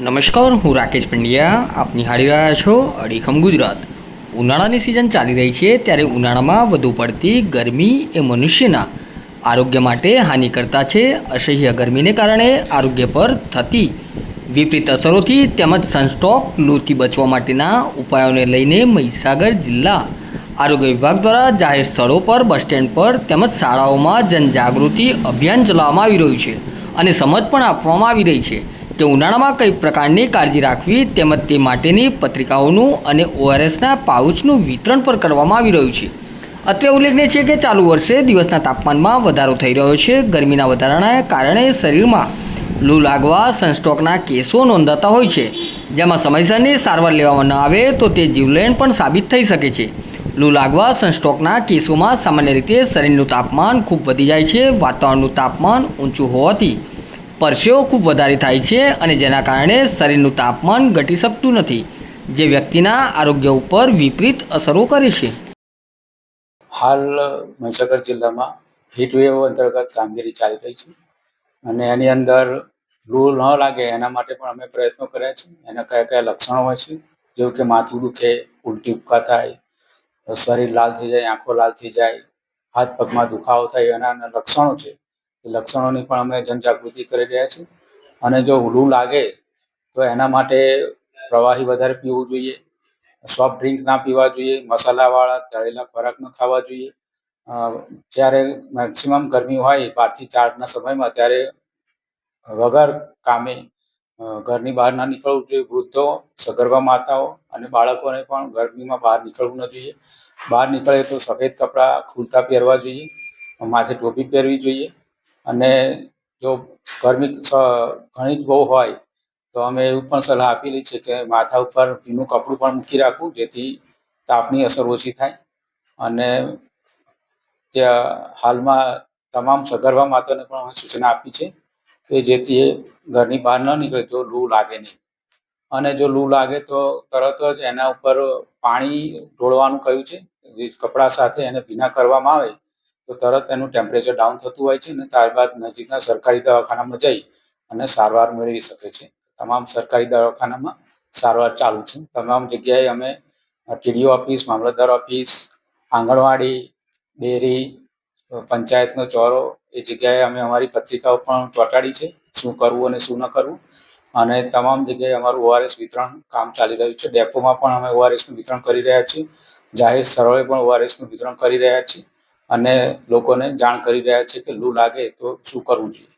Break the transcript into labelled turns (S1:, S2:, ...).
S1: નમસ્કાર, હું રાકેશ પંડ્યા. આપ નિહાળી રહ્યા છો અડીખમ ગુજરાત. ઉનાળાની સિઝન ચાલી રહી છે ત્યારે ઉનાળામાં વધુ પડતી ગરમી એ મનુષ્યના આરોગ્ય માટે હાનિકર્તા છે. અસહ્ય ગરમીને કારણે આરોગ્ય પર થતી વિપરીત અસરોથી તેમજ સનસ્ટોક લૂથી બચવા માટેના ઉપાયોને લઈને મહીસાગર જિલ્લા આરોગ્ય વિભાગ દ્વારા જાહેર સ્થળો પર બસ સ્ટેન્ડ પર તેમજ શાળાઓમાં જનજાગૃતિ અભિયાન ચલાવવામાં આવી રહ્યું છે અને સમજ પણ આપવામાં આવી રહી છે. કે ઉનાળામાં કઈ પ્રકારની કાળજી રાખવી તેમજ તે માટેની પત્રિકાઓનું અને ઓઆરએસના પાઉચનું વિતરણ પણ કરવામાં આવી રહ્યું છે. અત્રે ઉલ્લેખનીય છે કે ચાલુ વર્ષે દિવસના તાપમાનમાં વધારો થઈ રહ્યો છે. ગરમીના વધારાના કારણે શરીરમાં લૂ લાગવા, સનસ્ટ્રોકના કેસો નોંધાતા હોય છે. જેમાં સમયસરની સારવાર લેવામાં ન આવે તો તે જીવલેણ પણ સાબિત થઈ શકે છે. લૂ લાગવા, સનસ્ટ્રોકના કેસોમાં સામાન્ય રીતે શરીરનું તાપમાન ખૂબ વધી જાય છે. વાતાવરણનું તાપમાન ઊંચું હોવાથી પરસેવો ખૂબ વધારે થાય છે અને જેના કારણે શરીરનું તાપમાન ઘટી શકતું નથી, જે વ્યક્તિના આરોગ્ય ઉપર વિપરીત અસરો કરે છે.
S2: હાલ મહીસાગર જિલ્લામાં હીટવેવ અંતર્ગત કામગીરી ચાલી રહી છે અને એની અંદર લૂ ન લાગે એના માટે પણ અમે પ્રયત્નો કર્યા છે. એના કયા કયા લક્ષણો હોય છે? જેવું કે માથું દુખે, ઉલટી ઉપકા થાય, શરીર લાલ થઈ જાય, આંખો લાલ થઈ જાય, હાથ પગમાં દુખાવો થાય એના લક્ષણો છે. લક્ષણોની પણ અમે જનજાગૃતિ કરી રહ્યા છીએ. અને જો લૂ લાગે, તો એના માટે પ્રવાહી વધારે પીવું જોઈએ, સોફ્ટ ડ્રિંક ના પીવા જોઈએ, મસાલાવાળા, તળેલા ખોરાક ન ખાવા જોઈએ. જ્યારે મેક્સિમમ ગરમી હોય બારથી ચારના સમયમાં, ત્યારે વગર કામે ઘરની બહાર ના નીકળવું જોઈએ. વૃદ્ધો, સગર્ભા માતાઓ અને બાળકોને પણ ગરમીમાં બહાર નીકળવું ન જોઈએ. બહાર નીકળે તો સફેદ કપડાં ખુલતા પહેરવા જોઈએ, માથે ટોપી પહેરવી જોઈએ. અને જો ગરમી ઘણી જ બહુ હોય, તો અમે એવું પણ સલાહ આપેલી છે કે માથા ઉપર ભીનું કપડું પણ મૂકી રાખવું, જેથી તાપની અસર ઓછી થાય. અને ત્યાં હાલમાં તમામ સગર્ભા માતાને પણ અમે સૂચના આપી છે કે જેથી એ ઘરની બહાર ન નીકળે તો લૂ લાગે નહીં. અને જો લૂ લાગે, તો તરત જ એના ઉપર પાણી ઢોળવાનું કહ્યું છે. કપડા સાથે એને ભીના કરવામાં આવે તો તરત એનું ટેમ્પરેચર ડાઉન થતું હોય છે અને ત્યારબાદ નજીકના સરકારી દવાખાનામાં જઈ અને સારવાર મેળવી શકે છે. તમામ સરકારી દવાખાનામાં સારવાર ચાલુ છે. તમામ જગ્યાએ અમે ટીડીઓ ઓફિસ, મામલતદાર ઓફિસ, આંગણવાડી, ડેરી, પંચાયતનો ચોરો એ જગ્યાએ અમે અમારી પત્રિકાઓ પણ ચોંટાડી છે. શું કરવું અને શું ન કરવું. અને તમામ જગ્યાએ અમારું ઓઆરએસ વિતરણ કામ ચાલી રહ્યું છે. ડેપોમાં પણ અમે ઓઆરએસનું વિતરણ કરી રહ્યા છીએ. જાહેર સ્થળોએ પણ ઓઆરએસનું વિતરણ કરી રહ્યા છીએ. અને લોકોને જાણ કરી રહ્યા છે કે લૂ લાગે તો શું કરવું જોઈએ?